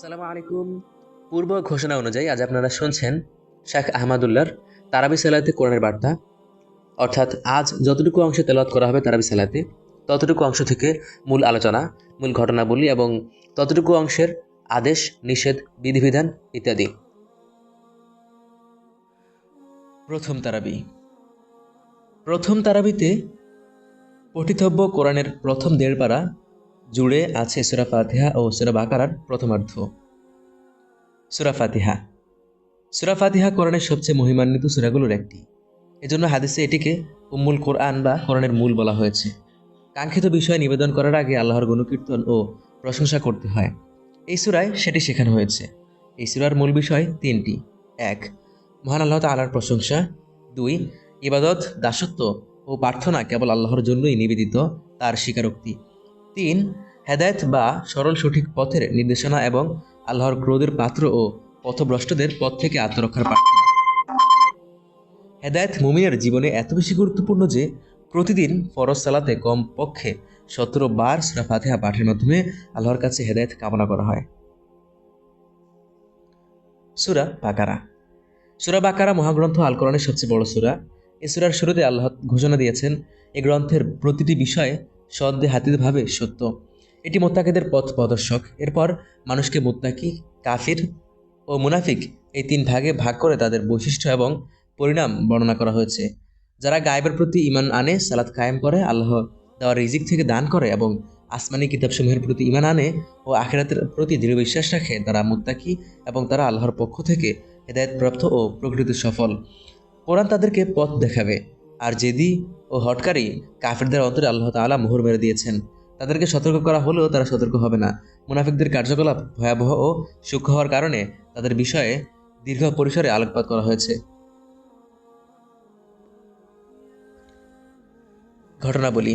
আসসালামু আলাইকুম। পূর্ব ঘোষণা অনুযায়ী আজ আপনারা শুনছেন শেখ আহমদুল্লাহর তারাবি সালাতে কোরআনের বার্তা। অর্থাৎ আজ যতটুকু অংশে তেলাওয়াত করা হবে তারাবি সালাতে, ততটুকু অংশ থেকে মূল আলোচনা, মূল ঘটনাবলী এবং ততটুকু অংশের আদেশ, নিষেধ, বিধিবিধান ইত্যাদি। প্রথম তারাবি। প্রথম তারাবিতে পঠিতব্য কোরআনের প্রথম দেড় পারা জুড়ে আছে সুরা ফাতিহা ও সুরা বাকারার প্রথমার্ধ। সুরা ফাতিহা। সুরা ফাতিহা কোরআনের সবচেয়ে মহিমান্বিত সুরাগুলোর একটি। এজন্য হাদিসে এটিকে উম্মুল কোরআন বা কোরআনের মূল বলা হয়েছে। কাঙ্ক্ষিত বিষয় নিবেদন করার আগে আল্লাহর গণকীর্তন ও প্রশংসা করতে হয়। এই সুরায় সেটি শেখানো হয়েছে। এই সুরার মূল বিষয় তিনটি। এক, মহান আল্লাহ তালার প্রশংসা। দুই, ইবাদত, দাসত্ব ও প্রার্থনা কেবল আল্লাহর জন্যই নিবেদিত, তার স্বীকারোক্তি। তিন, হেদায়েত বা সরল সঠিক পথের নির্দেশনা এবং আল্লাহর ক্রোধের পাত্র ও পথভ্রষ্টদের পথ থেকে আত্মরক্ষার প্রার্থনা হেদায়েত মুমিনের জীবনে এত বেশি গুরুত্বপূর্ণ যে, প্রতিদিন ফরজ সালাতে কম পক্ষে সতেরো বার সুরা ফাতেহা পাঠের মাধ্যমে আল্লাহর কাছে হেদায়েত কামনা করা হয়। সুরা বাকারা। সুরা বাকারা মহাগ্রন্থ আল কোরআনের সবচেয়ে বড় সুরা। এ সুরার শুরুতে আল্লাহ ঘোষণা দিয়েছেন, এ গ্রন্থের প্রতিটি বিষয়ে সন্দেহাতীতভাবে সত্য। এটি মোত্তাকিদের পথ প্রদর্শক। এরপর মানুষকে মোত্তাকি, কাফির ও মুনাফিক এই তিন ভাগে ভাগ করে তাদের বৈশিষ্ট্য এবং পরিণাম বর্ণনা করা হয়েছে। যারা গায়েবের প্রতি ইমান আনে, সালাত কায়েম করে, আল্লাহ দেওয়ার রিজিক থেকে দান করে এবং আসমানি কিতাবসমূহের প্রতি ইমান আনে ও আখেরাতের প্রতি দৃঢ় বিশ্বাস রাখে, তারা মুত্তাকি এবং তারা আল্লাহর পক্ষ থেকে হেদায়তপ্রাপ্ত ও প্রকৃত সফল। কোরআন তাদেরকে পথ দেখাবে। আর জেদি ও হটকারী কাফেরদের অন্তরে আল্লাহ তাআলা মোহর মেরে দিয়েছেন। তাদেরকে সতর্ক করা হলেও তারা সতর্ক হবে না। মুনাফিকদের কার্যকলাপ ভয়াবহ ও সূক্ষ্ম হওয়ার কারণে তাদের বিষয়ে দীর্ঘ পরিসরে আলোকপাত করা হয়েছে। ঘটনাবলী।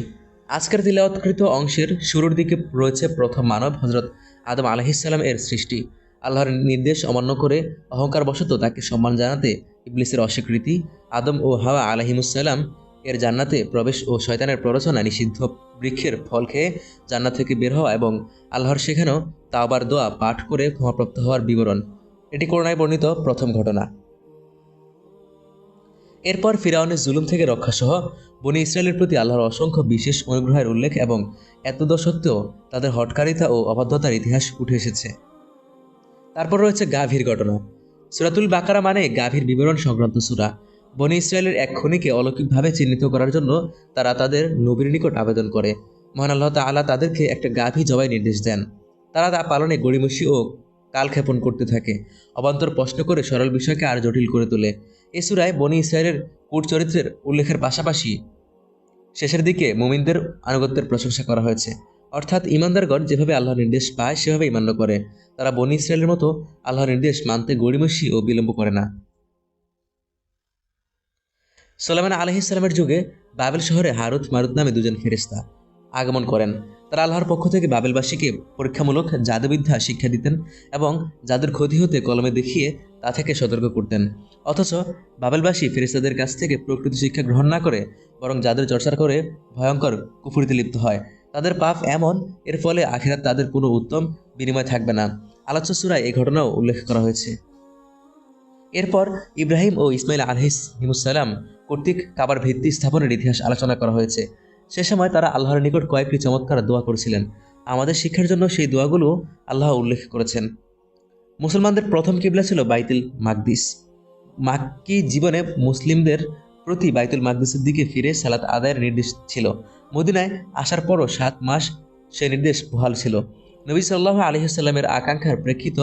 আজকের তিলাওয়াতকৃত অংশের শুরুর দিকে রয়েছে প্রথম মানব হজরত আদম আলহিসাল্লাম এর সৃষ্টি। আল্লাহর নির্দেশ অমান্য করে অহংকার বশত তাকে সম্মান জানাতে ইবলিসের অস্বীকৃতি আদম ও হাওয়া আলহিমুসাল্লাম এর জান্নাতে প্রবেশ ও শয়তানের প্ররোচনা নিষিদ্ধ বৃক্ষের ফল খেয়ে জান্নাত থেকে বের হওয়া এবং আল্লাহর শেখানো তাওবার দোয়া পাঠ করে ক্ষমাপ্রাপ্ত হওয়ার বিবরণ। এটি করোনায় বর্ণিত প্রথম ঘটনা। এরপর ফিরাউনের জুলুম থেকে রক্ষাসহ বনি ইসরায়েলের প্রতি আল্লাহর অসংখ্য বিশেষ অনুগ্রহের উল্লেখ এবং এতদ সত্ত্বেও তাদের হটকারিতা ও অবাধ্যতার ইতিহাস উঠে এসেছে। তারপর রয়েছে গাভীর ঘটনা। সুরাতুল বাকারা মানে গাভীর বিবরণ সংক্রান্ত সুরা। বনি ইসরায়েলের এক খনিকে অলৌকিকভাবে চিহ্নিত করার জন্য তারা তাদের নবীর নিকট আবেদন করে। মহান আল্লাহ তাআলা তাদেরকে একটা গাভী জবাই নির্দেশ দেন। তারা তা পালনে গড়িমসি ও কালক্ষেপণ করতে থাকে। অবান্তর প্রশ্ন করে সরল বিষয়কে আর জটিল করে তোলে। এ সুরায় বনি ইসরায়েলের কূট চরিত্রের উল্লেখের পাশাপাশি শেষের দিকে মুমিনদের আনুগত্যের প্রশংসা করা হয়েছে। অর্থাৎ ইমানদারগণ যেভাবে আল্লাহর নির্দেশ পায় সেভাবে ইমান্য করে। তারা বনি ইসরায়েলের মতো আল্লাহর নির্দেশ মানতে গড়িমসি ও বিলম্ব করে না। সোলামান আলহিসাল্লামের যুগে বাবেল শহরে হারুত মারুত নামে দুজন ফেরিস্তা আগমন করেন। তারা আল্লাহর পক্ষ থেকে বাবেলবাসীকে পরীক্ষামূলক জাদুবিদ্যা শিক্ষা দিতেন এবং জাদুর ক্ষতি হতে কলমে দেখিয়ে তা থেকে সতর্ক করতেন। অথচ বাবেলবাসী ফেরিস্তাদের কাছ থেকে প্রকৃতি শিক্ষা গ্রহণ না করে বরং জাদুর চর্চা করে ভয়ঙ্কর কুফুরিতে লিপ্ত হয়। তাদের পাপ এমন, এর ফলে আখিরাত তাদের কোনো উত্তম বিনিময় থাকবে না। আলোচ্য সুরায় এই ঘটনাও উল্লেখ করা হয়েছে। এরপর ইব্রাহিম ও ইসমাইল আলহিস হিমুসালাম কর্তৃক কাবার ভিত্তি স্থাপনের ইতিহাস আলোচনা করা হয়েছে। সে সময় তারা আল্লাহর নিকট কয়েকটি চমৎকার দোয়া করেছিলেন। আমাদের শিক্ষার জন্য সেই দোয়াগুলো আল্লাহ উল্লেখ করেছেন। মুসলমানদের প্রথম কিবলা ছিল বাইতুল মাকদিস। মাক্কি জীবনে মুসলিমদের প্রতি বাইতুল মাকদিসের দিকে ফিরে সালাত আদায়ের নির্দেশ ছিল। মদিনায় আসার পরও সাত মাস সে নির্দেশ বহাল ছিল। নবী সাল্লাহ আলহিহাস্লামের আকাঙ্ক্ষার প্রেক্ষিত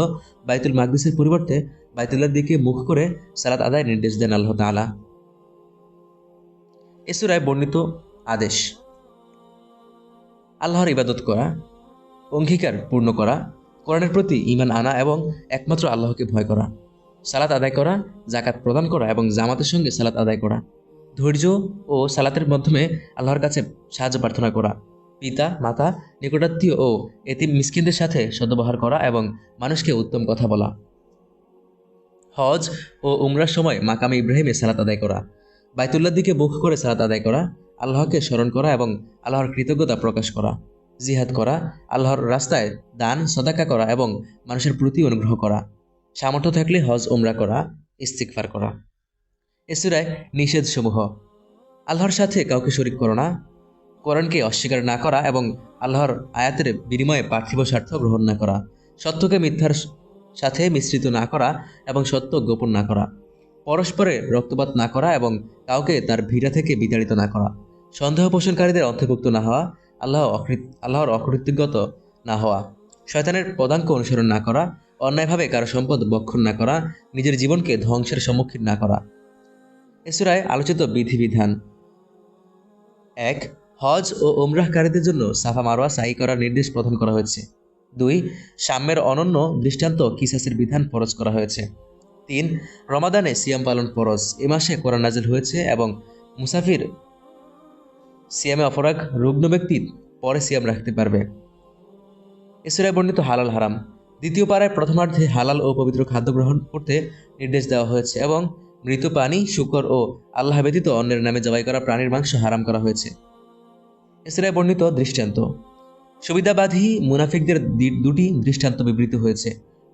বাইতুল মাকদিসের পরিবর্তে বাইতুল্লার দিকে মুখ করে সালাত আদায়ের নির্দেশ দেন আল্লাহ তালা এসুরায় বর্ণিত আদেশ। আল্লাহর ইবাদত করা, অঙ্গীকার পূর্ণ করা, কোরআনের প্রতি ইমান আনা এবং একমাত্র আল্লাহকে ভয় করা, সালাত আদায় করা জাকাত প্রদান করা এবং জামাতের সঙ্গে সালাত আদায় করা, ধৈর্য ও সালাতের মাধ্যমে আল্লাহর কাছে সাহায্য প্রার্থনা করা পিতা, মাতা, নিকটাত্মীয় ও এতিম মিসকিনদের সাথে সদ্ব্যবহার করা এবং মানুষকে উত্তম কথা বলা। হজ ও উমরার সময় মাকামে ইব্রাহিমে সালাত আদায় করা। বাইতুল্লার দিকে মুখ করে সালাত আদায় করা, আল্লাহকে স্মরণ করা এবং আল্লাহর কৃতজ্ঞতা প্রকাশ করা। জিহাদ করা, আল্লাহর রাস্তায় দান, সদাকা করা এবং মানুষের প্রতি অনুগ্রহ করা। সামর্থ্য থাকলে হজ, উমরা করা ইস্তিকফার করা। এছাড়ায় নিষেধসমূহ। আল্লাহর সাথে কাউকে শরিক করো না কোরআনকে অস্বীকার না করা এবং আল্লাহর আয়াতের বিনিময়ে পার্থিব স্বার্থ গ্রহণ না করা, সত্যকে মিথ্যার সাথে মিশ্রিত না করা এবং সত্য গোপন না করা, পরস্পরে রক্তপাত না করা এবং কাউকে তার ভিড়া থেকে বিতাড়িত না করা, সন্দেহ পোষণকারীদের অন্তর্ভুক্ত না হওয়া, আল্লাহ আল্লাহর অকৃতজ্ঞত না হওয়া, শয়তানের পদাঙ্ক অনুসরণ না করা, অন্যায়ভাবে কারও সম্পদ বক্ষণ না করা, নিজের জীবনকে ধ্বংসের সম্মুখীন না করা। এছাড়ায় আলোচিত বিধিবিধান এক হজ ও ওমরাহকারীদের জন্য সাফা মারোয়া সাই করার নির্দেশ প্রদান করা হয়েছে। দুই, সাম্যের অনন্য দৃষ্টান্ত কিসাসের বিধান ফরজ করা হয়েছে। তিন, রমাদানে সিয়াম পালন ফরজ। এ মাসে কোরআন নাজিল হয়েছে এবং মুসাফির সিয়ামে অপরাগ রুগ্ন ব্যক্তি পরে সিয়াম রাখতে পারবে। এছাড়া বর্ণিত হালাল হারাম। দ্বিতীয় পাড়ায় প্রথমার্ধে হালাল ও পবিত্র খাদ্য গ্রহণ করতে নির্দেশ দেওয়া হয়েছে এবং মৃত প্রাণী শুকর ও আল্লাহ ব্যতীত অন্যের নামে জবাই করা প্রাণীর মাংস হারাম করা হয়েছে। এছাড়া বর্ণিত দৃষ্টান্ত। সুবিধাবাদী মুনাফিকদের দুটি দৃষ্টান্ত বিবৃত হয়েছে।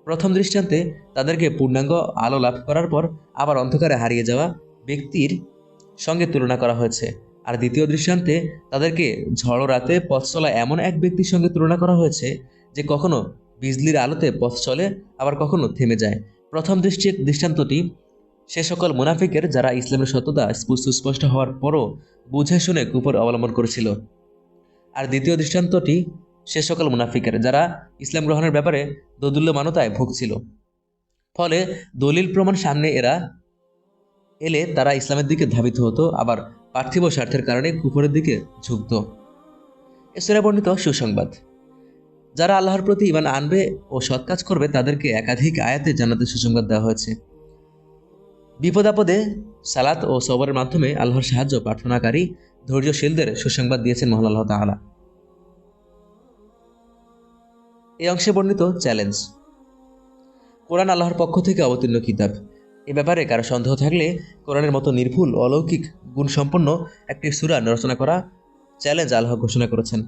প্রথম দৃষ্টান্তে তাদেরকে পূর্ণাঙ্গ আলো লাভ করার পর আবার অন্ধকারে হারিয়ে যাওয়া ব্যক্তির সঙ্গে তুলনা করা হয়েছে। আর দ্বিতীয় দৃষ্টান্তে তাদেরকে ঝড় রাতে পথ চলা এমন এক ব্যক্তির সঙ্গে তুলনা করা হয়েছে যে কখনো বিজলির আলোতে পথ চলে, আবার কখনো থেমে যায়। প্রথম দৃষ্টি, দৃষ্টান্তটি সে সকল মুনাফিকের যারা ইসলামের সত্যতা স্পষ্ট সুস্পষ্ট হওয়ার পরও বুঝে শুনে কুপর অবলম্বন করেছিল। আর দ্বিতীয় দৃষ্টান্তটি সে সকল মুনাফিকের, যারা ইসলাম গ্রহণের ব্যাপারে দোদুল্যমানতায় ভুগছিল। ফলে দলিল প্রমাণ সামনে এরা এলে তারা ইসলামের দিকে ধাবিত হতো, আবার পার্থিব স্বার্থের কারণে কুপুরের দিকে ঝুঁকত। এছাড়া বর্ণিত সুসংবাদ। যারা আল্লাহর প্রতি ইমান আনবে ও সৎ কাজ করবে, তাদেরকে একাধিক আয়াতে জানাতে সুসংবাদ দেওয়া হয়েছে। বিপদ আপদে সালাত ও সবরের মাধ্যমে আল্লাহর সাহায্য প্রার্থনাকারী ধৈর্যশীলদের সুসংবাদ দিয়েছেন মহান আল্লাহ তাআলা। এই অংশে বর্ণিত চ্যালেঞ্জ। কোরআন আল্লাহর পক্ষ থেকে অবতীর্ণ কিতাব। এ ব্যাপারে কারও সন্দেহ থাকলে কোরআনের মতো নির্ভুল, অলৌকিক, গুণসম্পন্ন একটি সুরান রচনা করা চ্যালেঞ্জ আল্লাহ ঘোষণা করেছেন।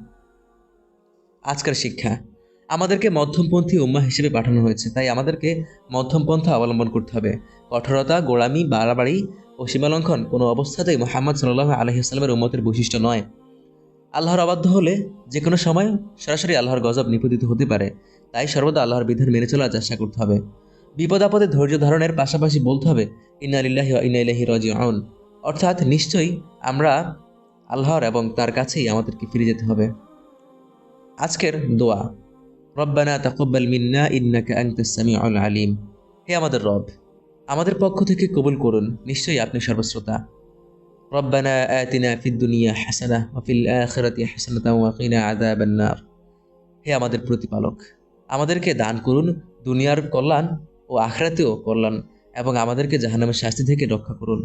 আজকের শিক্ষা। আমাদেরকে মধ্যমপন্থী উম্মা হিসেবে পাঠানো হয়েছে। তাই আমাদেরকে মধ্যম পন্থা অবলম্বন করতে হবে। কঠোরতা, গোড়ামি, বাড়াবাড়ি ও সীমালঙ্ঘন কোনো অবস্থাতেই মোহাম্মদ সাল্লাহ আলহিহাস্লামের উম্মতের বৈশিষ্ট্য নয়। আল্লাহর অবাধ্য হলে যে কোনো সময় সরাসরি আল্লাহর গজব নিপতিত হতে পারে। তাই সর্বদা আল্লাহর বিধান মেনে চলার চেষ্টা করতে হবে। বিপদ আপদে ধৈর্য ধারণের পাশাপাশি বলতে হবে, ইন্না লিল্লাহি ওয়া ইন্না ইলাইহি রাজিউন। অর্থাৎ নিশ্চয়ই আমরা আল্লাহর এবং তার কাছেই আমাদেরকে ফিরে যেতে হবে। আজকের দোয়া। রব্বানা তাকব্বাল মিন্না ইন্নাকা আনতাস সামিউল আলিম। হে আমাদের রব, আমাদের পক্ষ থেকে কবুল করুন, নিশ্চয়ই আপনি সর্বশ্রোতা। রব্বানা আতিনা ফিদ দুনিয়া হাসানা ওয়া ফিল আখিরাতি হাসানাতা ওয়া কিনা আযাবান নার। হে আমাদের প্রতিপালক, আমাদেরকে দান করুন, দুনিয়ার কল্যাণ ও আখরাতেও কল্যাণ এবং আমাদেরকে জাহান্নামের শাস্তি থেকে রক্ষা করুন।